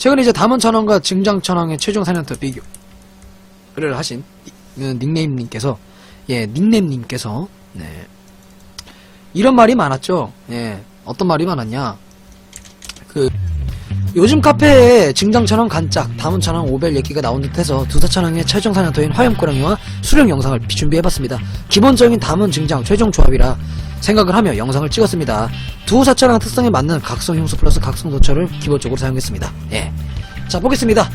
최근에 이제 담원천왕과 증장천왕의 최종 사냥터 비교를 하신 이- 닉네임님께서 예 닉네임님께서 네. 이런 말이 많았죠. 예 어떤 말이 많았냐. 그 요즘 카페에 증장천왕 간짝, 담은천왕 오벨 얘기가 나온 듯해서 두사천왕의 최종 사냥터인 화염고랑이와 수령 영상을 준비해봤습니다. 기본적인 담은 증장 최종 조합이라 생각을 하며 영상을 찍었습니다. 두 사천왕 특성에 맞는 각성 형수 플러스 각성 도처를 기본적으로 사용했습니다. 예. 자, 보겠습니다.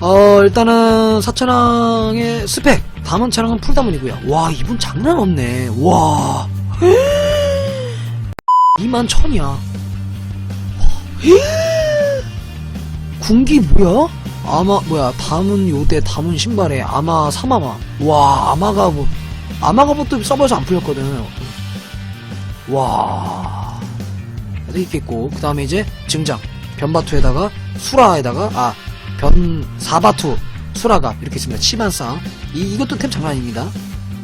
어, 일단은 사천왕의 스펙, 담은천왕은 풀담은이고요. 와, 이분 장난 없네. 와. 2만 천이야. 군기 뭐야? 아마 뭐야 담은 요대 담은 신발에 아마 삼아마. 와 아마가 뭐 아마가 뭐또 서버에서 안 풀렸거든. 와. 있겠고. 그 다음에 이제 증장. 변바투에다가 수라에다가 아 변 사바투 수라가 이렇게 있습니다. 치반상. 이, 이것도 템 장난 아닙니다.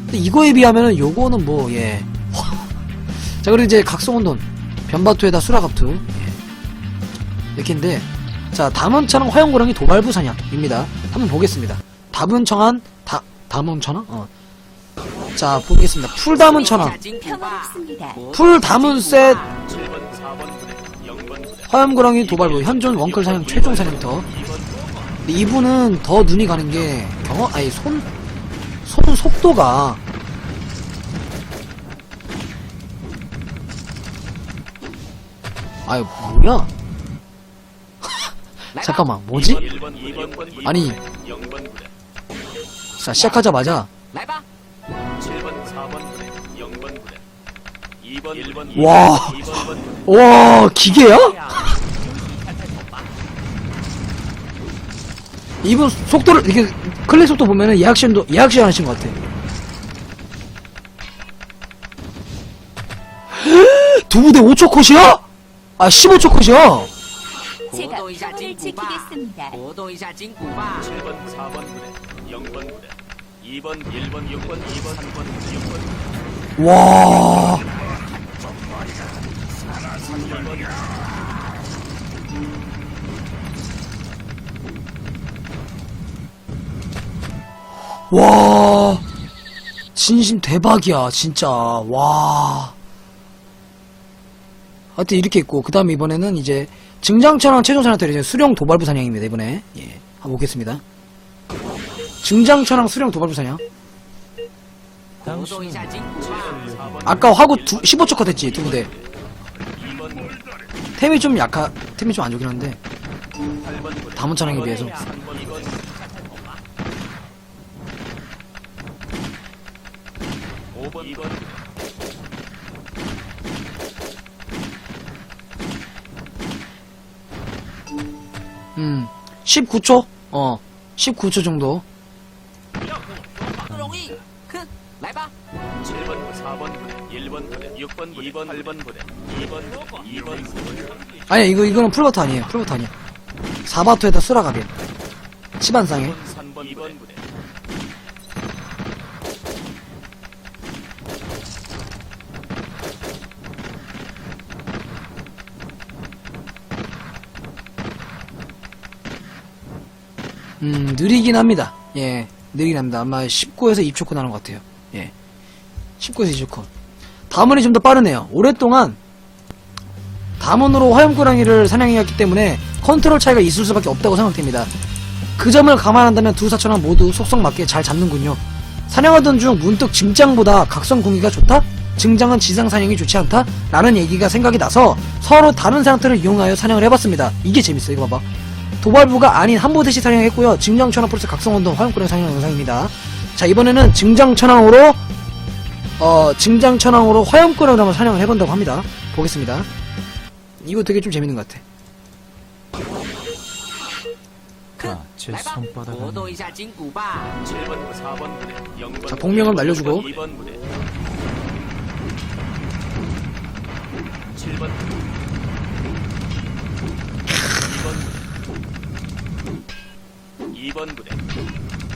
근데 이거에 비하면은 요거는 뭐예자 그리고 이제 각성운동. 변바투에다 수라갑투. 예. 이렇게 인데 자 담은 천왕 화영고랑이 도발부 사냥입니다. 한번 보겠습니다. 담은청한 다 담은 천왕? 어. 자 보겠습니다. 풀 담은 천왕. 평화롭습니다. 풀 담은 셋. 화염고랑이 도발부 현존 원클 사냥 최종 사냥터. 이분은 더 눈이 가는 게 경험 아니 손 손 속도가. 아유 뭐야 잠깐만 뭐지? 아니. 자 시작하자마자. 와, 와, 기계야? 이분 속도를, 이렇게, 클릭 속도 보면은 예약시험도, 예약시험 하신 것 같아. 두 부대 5초 컷이야? 아, 15초 컷이야? 제가 活动一下 평화를 筋骨吧， 지키겠습니다. 活动一下筋骨吧。 7번, 4번 부대, 0번 부대, 2번, 1번, 6번, 2번, 3번, 6번, 와. 와. 진심 대박이야, 진짜. 와. 하여튼 이렇게 있고, 그 다음에 이번에는 이제 증장차랑 최종차한테 이제 수령 도발부 사냥입니다 이번에. 예 한번 보겠습니다. 증장차랑 수령 도발부 사냥. 아까 화구 두, 15초 컷했지 두 군데. 템이 좀 약하 템이 좀 안 좋긴 한데. 다문 차량에 비해서. 19초 어 19초 정도 不容易，哼，来吧， 7번, 4번 부대, 1번 부대, 6번, 2번, 8번 부대, 2번, 2번, 4번, 아니야 이거 이거는 풀버트 아니에요 풀버트 아니야 4바트에다 수라갑이야 치반상에 3번, 2번 부대, 음 느리긴 합니다. 예 느리긴 합니다. 아마 19에서 2초컷 나는 것 같아요. 예 19에서 2초컷 다문이 좀 더 빠르네요. 오랫동안 다문으로 화염고랑이를 사냥해왔기 때문에 컨트롤 차이가 있을 수밖에 없다고 생각됩니다. 그 점을 감안한다면 두 사천왕 모두 속성 맞게 잘 잡는군요. 사냥하던 중 문득 증장보다 각성 공기가 좋다? 증장은 지상 사냥이 좋지 않다? 라는 얘기가 생각이 나서 서로 다른 상태를 이용하여 사냥을 해봤습니다. 이게 재밌어 이거 봐봐 도발부가 아닌 한보대시 사냥했고요. 증장천왕 플러스 각성운동 화용권의 상영 영상입니다. 자 이번에는 증장천왕으로 어 증장천왕으로 화염권을 한번 사냥을 해본다고 합니다. 보겠습니다. 이거 되게 좀 재밌는 것 같아. 아, 제 손바닥 자 복명을 날려주고 2번 부대, 2번 부대,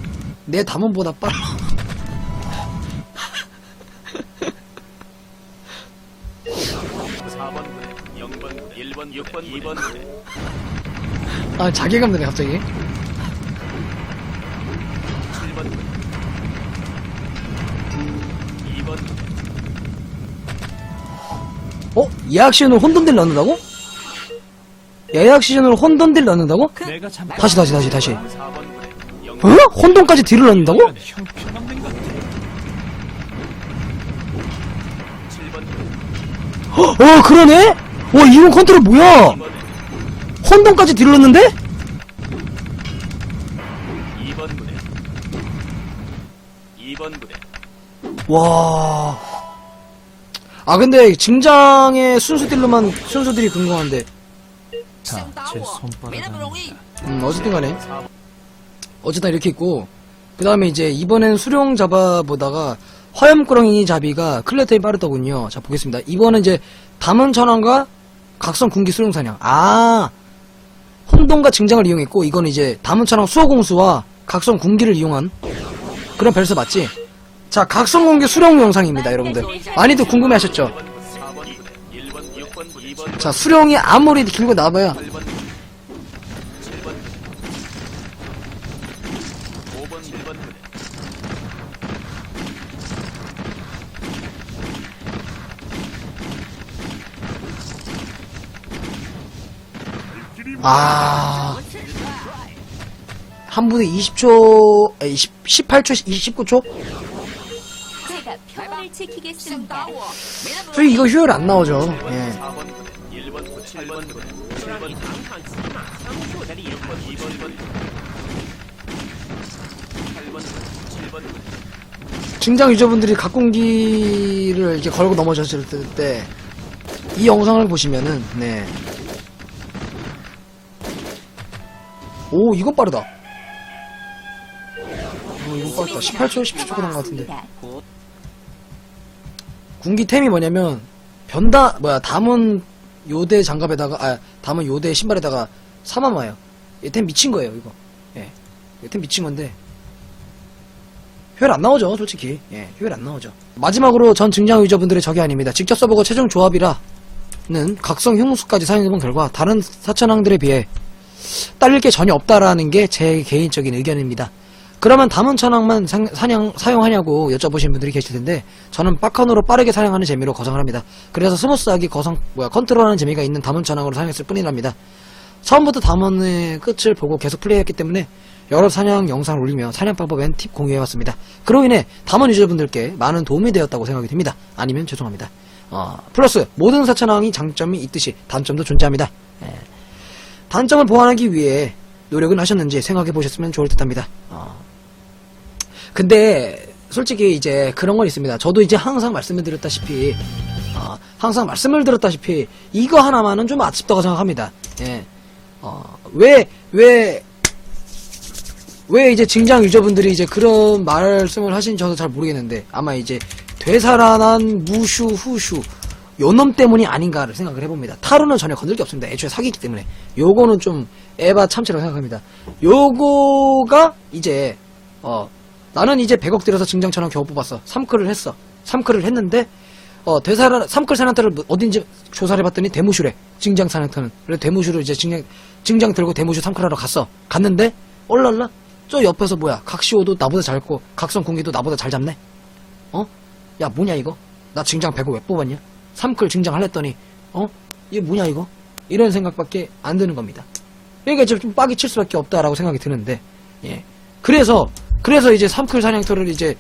내 담원보다 빨라. 4번 부대, 0번 부대, 1번, 6번, 2번 부대, 아, 자괴감 드네, 갑자기. 7번 부대 2번 부대 어? 예약 시즌으로 혼돈딜 넣는다고? 예약 시즌으로 혼돈 딜 넣는다고? 내가 잠 다시, 다시, 다시, 다시. 4번 부대 영 어? 혼돈까지 딜을 넣는다고? 형편없는 것 7번 부대 어, 그러네? 와, 이건 컨트롤 뭐야? 2번 혼돈까지 딜을 넣는데? 2번 부대 2번 부대 와. 아, 근데 증장의 순수 딜로만 순수들이 궁금한데. 다제 손바닥 음, 어쨌든 간에. 4번 어쨌든 이렇게 있고. 그 다음에 이제 이번엔 수령 잡아보다가 화염꾸러기 잡이가 클레템이 빠르더군요. 자, 보겠습니다. 이번은 이제 담은 천왕과 각성 군기 수령 사냥. 아. 혼돈과 증장을 이용했고, 이거는 이제 담은 천왕 수호공수와 각성 군기를 이용한 그런 벨스 맞지? 자, 각성 군기 수령 영상입니다, 여러분들. 많이들 궁금해 하셨죠? 자, 수령이 아무리 길고 나봐야 8번 부대 7번 부대 5번 1번 부대 아. 한 분에 20초, 아, 20, 18초, 29초? 지키겠습니다. 저희 이거 휴일 안 나오죠. 예. 4번 부대 1번 부대 7번 부대 7번 부대 6번 2번 부대 8번 부대 7번 부대 증장 유저분들이 각공기를 이렇게 걸고 넘어졌을 때, 이 영상을 보시면은, 네. 오, 이건 빠르다. 오, 이건 빠르다. 18초, 17초 그런 것 같은데. 군기템이 뭐냐면 변다 뭐야 담은 요대 장갑에다가 아 담은 요대 신발에다가 사마마요. 이템 미친 거예요 이거. 예, 이템 미친 건데 효율 안 나오죠 솔직히. 예, 효율 안 나오죠. 마지막으로 전 증장 유저분들의 적이 아닙니다. 직접 써보고 최종 조합이라는 각성 흉수까지 사용해본 결과 다른 사천왕들에 비해 딸릴 게 전혀 없다라는 게 제 개인적인 의견입니다. 그러면 담은 천왕만 상- 사냥, 사용하냐고 여쭤보신 분들이 계실 텐데 저는 빡컨으로 빠르게 사냥하는 재미로 거성을 합니다. 그래서 스무스하게 거성 뭐야 컨트롤하는 재미가 있는 담은 천왕으로 사용했을 뿐이랍니다. 처음부터 담은의 끝을 보고 계속 플레이했기 때문에 여러 사냥 영상을 올리며 사냥 방법 앤팁 공유해왔습니다. 그로 인해 담은 유저분들께 많은 도움이 되었다고 생각이 됩니다. 아니면 죄송합니다. 어, 플러스 모든 사천왕이 장점이 있듯이 단점도 존재합니다. 예. 단점을 보완하기 위해 노력은 하셨는지 생각해 보셨으면 좋을 듯합니다. 어. 근데 솔직히 이제 그런 건 있습니다. 저도 이제 항상 말씀을 드렸다시피 어, 항상 말씀을 드렸다시피 이거 하나만은 좀 아쉽다고 생각합니다. 예. 어, 왜, 왜, 왜 이제 증장 유저분들이 이제 그런 말씀을 하신 저도 잘 모르겠는데 아마 이제 되살아난 무슈 후슈 요놈 때문이 아닌가를 생각을 해봅니다. 타로는 전혀 건들 게 없습니다. 애초에 사기이기 때문에 요거는 좀 에바 참치라고 생각합니다. 요거가 이제 어 나는 이제 100억 들여서 증장처럼 겨우 뽑았어. 3클을 했어. 3클을 했는데 어 되살아 3클 사냥터를 뭐 어딘지 조사를 해봤더니 대무슈래. 증장 사냥터는. 그래서 대무슈를 이제 증장 증장 들고 대무슈 3클하러 갔어. 갔는데 얼랄라 저 옆에서 뭐야 각시오도 나보다 잘고 각성 공기도 나보다 잘 잡네. 어? 야 뭐냐 이거? 나 증장 100억 왜 뽑았냐? 3클 증장하랬더니 어? 이게 뭐냐 이거? 이런 생각밖에 안 드는 겁니다. 그러니까 좀 빡이 칠 수밖에 없다라고 생각이 드는데 예. 그래서 그래서 이제 3클 사냥터를 이제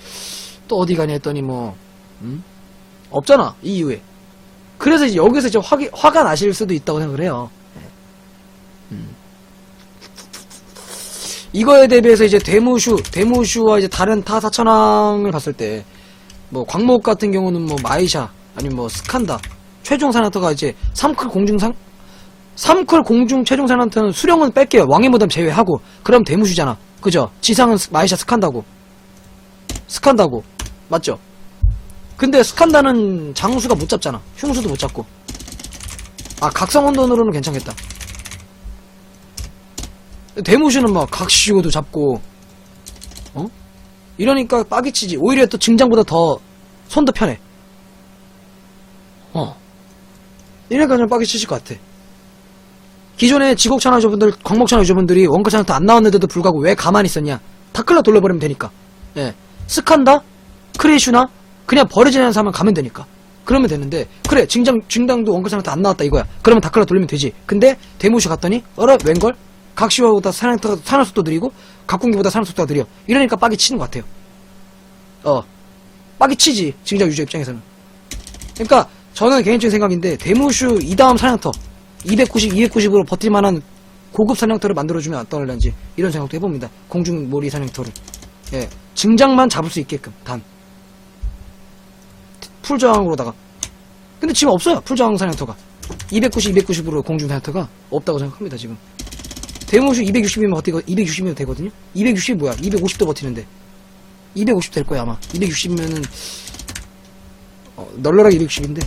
또 어디 가냐 했더니 뭐 음? 없잖아 이 이후에 그래서 이제 여기서 이제 화, 화가 나실 수도 있다고 생각을 해요. 예. 음. 이거에 대비해서 이제 대무슈, 대무슈와 이제 다른 타 사천왕을 봤을 때, 뭐, 광목 같은 경우는 뭐, 마이샤, 아니면 뭐, 스칸다, 최종 사나터가 이제, 3클 공중상, 3클 공중 최종 사나터는 수령은 뺄게요. 왕의 무덤 제외하고. 그럼 대무슈잖아. 그죠? 지상은 스- 마이샤 스칸다고. 스칸다고. 맞죠? 근데 스칸다는 장수가 못 잡잖아. 흉수도 못 잡고. 아, 각성원돈으로는 괜찮겠다. 대무시는 막 각시오도 잡고 어? 이러니까 빠기치지 오히려 또 증장보다 더 손도 편해 어 이러니까 좀 빠기치실 것 같아 기존에 지곡찬화 유저분들, 광목찬화 유저분들이 원가찬화 안 나왔는데도 불구하고 왜 가만히 있었냐? 다클라 돌려버리면 되니까. 예. 스칸다? 크레이슈나? 그냥 버려지는 사람만 가면 되니까. 그러면 되는데, 그래, 징장, 징당도 원가찬화 안 나왔다 이거야. 그러면 다클라 돌리면 되지. 근데, 데모슈 갔더니, 어라, 웬걸? 각시화보다 산업, 산업 속도 느리고, 각공기보다 산업 속도가 느려. 이러니까 빡이 치는 것 같아요. 어. 빡이 치지, 징장 유저 입장에서는. 그러니까, 저는 개인적인 생각인데, 데모슈 이 다음 사냥터, 290, 290으로 버틸만한 고급 사냥터를 만들어주면 어떨런지 이런 생각도 해봅니다. 공중몰이 사냥터를. 예, 증장만 잡을 수 있게끔 단. 풀저항으로다가. 근데 지금 없어요. 풀저항 사냥터가. 290, 290으로 공중 사냥터가 없다고 생각합니다. 지금. 대모슈 260이면 버티고 260이면 되거든요. 260이 뭐야? 250도 버티는데. 250 될 거야 아마. 260이면은 어, 널널하게 260인데.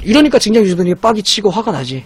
어, 이러니까 징장 유저들이 빡이 치고 화가 나지.